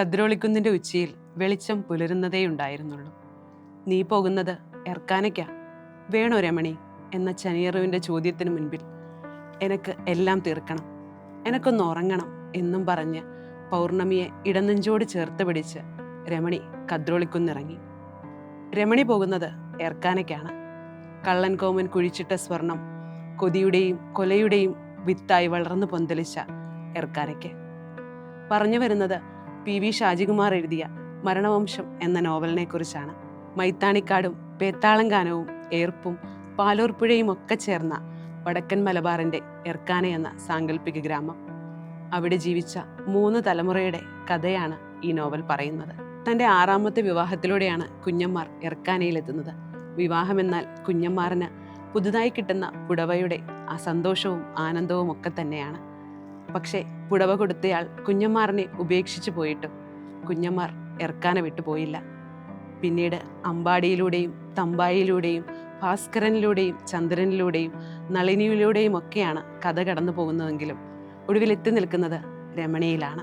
കദ്രോളിക്കുന്നിന്റെ ഉച്ചിയിൽ വെളിച്ചം പുലരുന്നതേയുണ്ടായിരുന്നുള്ളൂ നീ പോകുന്നത് എർക്കാനയ്ക്കാ? വേണോ രമണി? എന്ന ചനിയറുവിന്റെ ചോദ്യത്തിന് മുൻപിൽ. എനക്ക് എല്ലാം തീർക്കണം. എനക്കൊന്ന് ഉറങ്ങണം എന്നും പറഞ്ഞ് പൗർണമിയെ ഇടനെഞ്ചോട് ചേർത്ത് പിടിച്ച് രമണി കദ്രോളിക്കുന്നിറങ്ങി. രമണി പോകുന്നത് എർക്കാനയ്ക്കാണ്. കള്ളൻ കോമൻ കുഴിച്ചിട്ട സ്വർണം കൊതിയുടെയും കൊലയുടെയും വിത്തായി വളർന്നു പൊന്തലിച്ച എർക്കാനയ്ക്ക്. പറഞ്ഞു വരുന്നത് പി വി ഷാജികുമാർ എഴുതിയ മരണവംശം എന്ന നോവലിനെ കുറിച്ചാണ് മൈത്താണിക്കാടും പേത്താളങ്കാനവും ഏർപ്പും പാലൂർപ്പുഴയും ഒക്കെ ചേർന്ന വടക്കൻ മലബാറിന്റെ എർക്കാന എന്ന സാങ്കല്പിക ഗ്രാമം. അവിടെ ജീവിച്ച മൂന്ന് തലമുറയുടെ കഥയാണ് ഈ നോവൽ പറയുന്നത്. തന്റെ ആറാമത്തെ വിവാഹത്തിലൂടെയാണ് കുഞ്ഞമ്മാർ എർക്കാനയിലെത്തുന്നത്. വിവാഹമെന്നാൽ കുഞ്ഞമ്മാറിന് പുതുതായി കിട്ടുന്ന പുടവയുടെ ആ സന്തോഷവും ആനന്ദവും ഒക്കെ തന്നെയാണ്. പക്ഷേ പുടവ കൊടുത്തയാൾ കുഞ്ഞമ്മാറിനെ ഉപേക്ഷിച്ചു പോയിട്ടും കുഞ്ഞമ്മാർ എർക്കാന വിട്ടുപോയില്ല പിന്നീട് അമ്പാടിയിലൂടെയും തമ്പായിലൂടെയും ഭാസ്കരനിലൂടെയും ചന്ദ്രനിലൂടെയും നളിനിയിലൂടെയും ഒക്കെയാണ് കഥ കടന്നു പോകുന്നതെങ്കിലും ഒടുവിൽ എത്തി നിൽക്കുന്നത് രമണിയിലാണ്.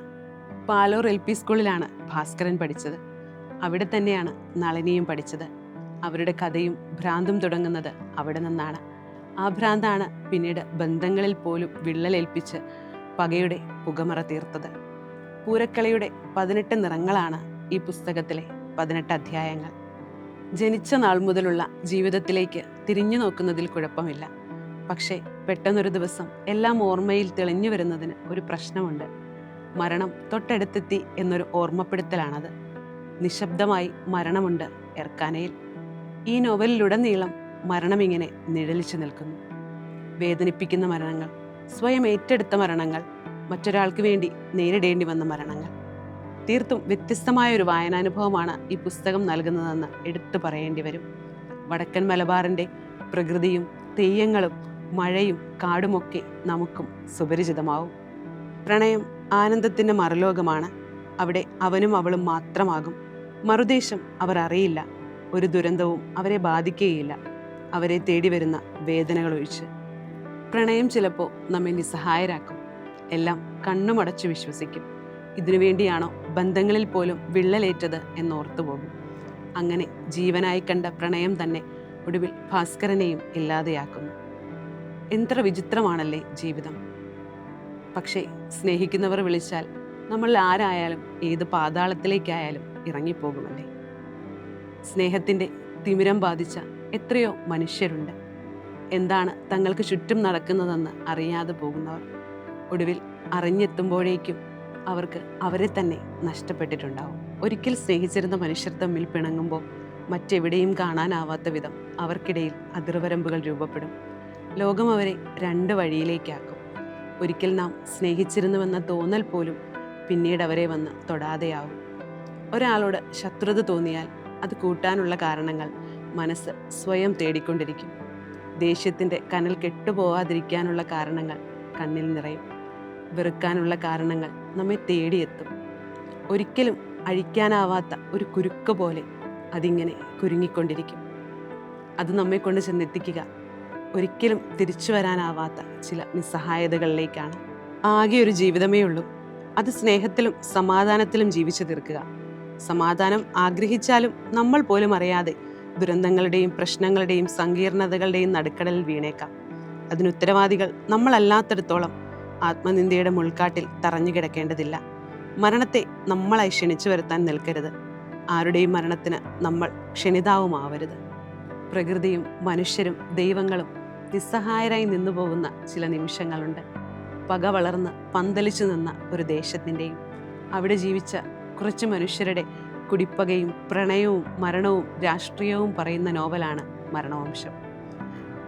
പാലൂർ എൽ പി സ്കൂളിലാണ് ഭാസ്കരൻ പഠിച്ചത്. അവിടെ തന്നെയാണ് നളിനിയും പഠിച്ചത്. അവരുടെ കഥയും ഭ്രാന്തും തുടങ്ങുന്നത് അവിടെ നിന്നാണ്. ആ ഭ്രാന്താണ് പിന്നീട് ബന്ധങ്ങളിൽ പോലും വിള്ളലേൽപ്പിച്ച് പകയുടെ പുകമറ തീർത്തത്. പൂരക്കളിയുടെ പതിനെട്ട് നിറങ്ങളാണ് ഈ പുസ്തകത്തിലെ പതിനെട്ട് അധ്യായങ്ങൾ. ജനിച്ച നാൾ മുതലുള്ള ജീവിതത്തിലേക്ക് തിരിഞ്ഞു നോക്കുന്നതിൽ കുഴപ്പമില്ല. പക്ഷേ പെട്ടെന്നൊരു ദിവസം എല്ലാം ഓർമ്മയിൽ തെളിഞ്ഞു വരുന്നതിന് ഒരു പ്രശ്നമുണ്ട്. മരണം തൊട്ടടുത്തെത്തി എന്നൊരു ഓർമ്മപ്പെടുത്തലാണത്. നിശബ്ദമായി മരണമുണ്ട് എർക്കാനയിൽ. ഈ നോവലിലുടനീളം മരണമിങ്ങനെ നിഴലിച്ചു നിൽക്കുന്നു. വേദനിപ്പിക്കുന്ന മരണങ്ങൾ സ്വയം ഏറ്റെടുത്ത മരണങ്ങൾ മറ്റൊരാൾക്ക് വേണ്ടി നേരിടേണ്ടി വന്ന മരണങ്ങൾ. തീർത്തും വ്യത്യസ്തമായ ഒരു വായനാനുഭവമാണ് ഈ പുസ്തകം നൽകുന്നതെന്ന് എടുത്തു പറയേണ്ടി വരും. വടക്കൻ മലബാറിന്റെ പ്രകൃതിയും തെയ്യങ്ങളും മഴയും കാടുമൊക്കെ നമുക്കും സുപരിചിതമാവും. പ്രണയം ആനന്ദത്തിന്റെ മറുലോകമാണ്. അവിടെ അവനും അവളും മാത്രമാകും. മറുദേശം അവർ അറിയില്ല. ഒരു ദുരന്തവും അവരെ ബാധിക്കുകയില്ല. അവരെ തേടി വരുന്ന വേദനകൾ ഒഴിച്ച് പ്രണയം ചിലപ്പോൾ നമ്മെ നിസ്സഹായരാക്കും. എല്ലാം കണ്ണുമടച്ചു വിശ്വസിക്കും. ഇതിനുവേണ്ടിയാണോ ബന്ധങ്ങളിൽ പോലും വിള്ളലേറ്റത് എന്നോർത്തു പോകും. അങ്ങനെ ജീവനായി കണ്ട പ്രണയം തന്നെ ഒടുവിൽ ഭാസ്കരനെയും ഇല്ലാതെയാക്കുന്നു. എത്ര വിചിത്രമാണല്ലേ ജീവിതം. പക്ഷേ സ്നേഹിക്കുന്നവർ വിളിച്ചാൽ നമ്മൾ ആരായാലും ഏത് പാതാളത്തിലേക്കായാലും ഇറങ്ങിപ്പോകുമല്ലേ. സ്നേഹത്തിന്റെ തിമിരം ബാധിച്ച എത്രയോ മനുഷ്യരുണ്ട്. എന്താണ് തങ്ങൾക്ക് ചുറ്റും നടക്കുന്നതെന്ന് അറിയാതെ പോകുന്നവർ. ഒടുവിൽ അറിഞ്ഞെത്തുമ്പോഴേക്കും അവർക്ക് അവരെ തന്നെ നഷ്ടപ്പെട്ടിട്ടുണ്ടാവും. ഒരിക്കൽ സ്നേഹിച്ചിരുന്ന മനുഷ്യർ തമ്മിൽ പിണങ്ങുമ്പോൾ മറ്റെവിടെയും കാണാനാവാത്ത വിധം അവർക്കിടയിൽ അതിർവരമ്പുകൾ രൂപപ്പെടും. ലോകം അവരെ രണ്ട് വഴിയിലേക്കാക്കും. ഒരിക്കൽ നാം സ്നേഹിച്ചിരുന്നുവെന്ന തോന്നൽ പോലും പിന്നീട് അവരെ വന്ന് തൊടാതെയാവും. ഒരാളോട് ശത്രുത തോന്നിയാൽ അത് കൂട്ടാനുള്ള കാരണങ്ങൾ മനസ്സ് സ്വയം തേടിക്കൊണ്ടിരിക്കും. ദേഷ്യത്തിന്റെ കനൽ കെട്ടുപോവാതിരിക്കാനുള്ള കാരണങ്ങൾ കണ്ണിൽ നിറയും. വെറുക്കാനുള്ള കാരണങ്ങൾ നമ്മെ തേടിയെത്തും. ഒരിക്കലും അഴിക്കാനാവാത്ത ഒരു കുരുക്ക് പോലെ അതിങ്ങനെ കുരുങ്ങിക്കൊണ്ടിരിക്കും. അത് നമ്മെ കൊണ്ട് ചെന്നെത്തിക്കുക ഒരിക്കലും തിരിച്ചു വരാനാവാത്ത ചില നിസ്സഹായതകളിലേക്കാണ്. ആകെ ഒരു ജീവിതമേ ഉള്ളൂ. അത് സ്നേഹത്തിലും സമാധാനത്തിലും ജീവിച്ചു തീർക്കുക. സമാധാനം ആഗ്രഹിച്ചാലും നമ്മൾ പോലും അറിയാതെ ദുരന്തങ്ങളുടെയും പ്രശ്നങ്ങളുടെയും സങ്കീർണതകളുടെയും നടുക്കടലിൽ വീണേക്കാം. അതിന് ഉത്തരവാദികൾ നമ്മളല്ലാത്തിടത്തോളം ആത്മനിന്ദയുടെ മുൾക്കാട്ടിൽ തറഞ്ഞു കിടക്കേണ്ടതില്ല. മരണത്തെ നമ്മളായി ക്ഷണിച്ചു വരുത്താൻ നിൽക്കരുത്. ആരുടെയും മരണത്തിന് നമ്മൾ ക്ഷണിതാവുമാവരുത്. പ്രകൃതിയും മനുഷ്യരും ദൈവങ്ങളും നിസ്സഹായരായി നിന്നു പോകുന്ന ചില നിമിഷങ്ങളുണ്ട്. പക വളർന്ന് പന്തലിച്ചു നിന്ന ഒരു ദേശത്തിന്റെയും അവിടെ ജീവിച്ച കുറച്ച് മനുഷ്യരുടെ കുടിപ്പകയും പ്രണയവും മരണവും രാഷ്ട്രീയവും പറയുന്ന നോവലാണ് മരണവംശം.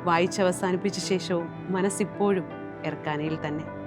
വായിച്ചവസാനിപ്പിച്ച ശേഷവും മനസ്സിപ്പോഴും എർക്കാനയിൽ തന്നെ.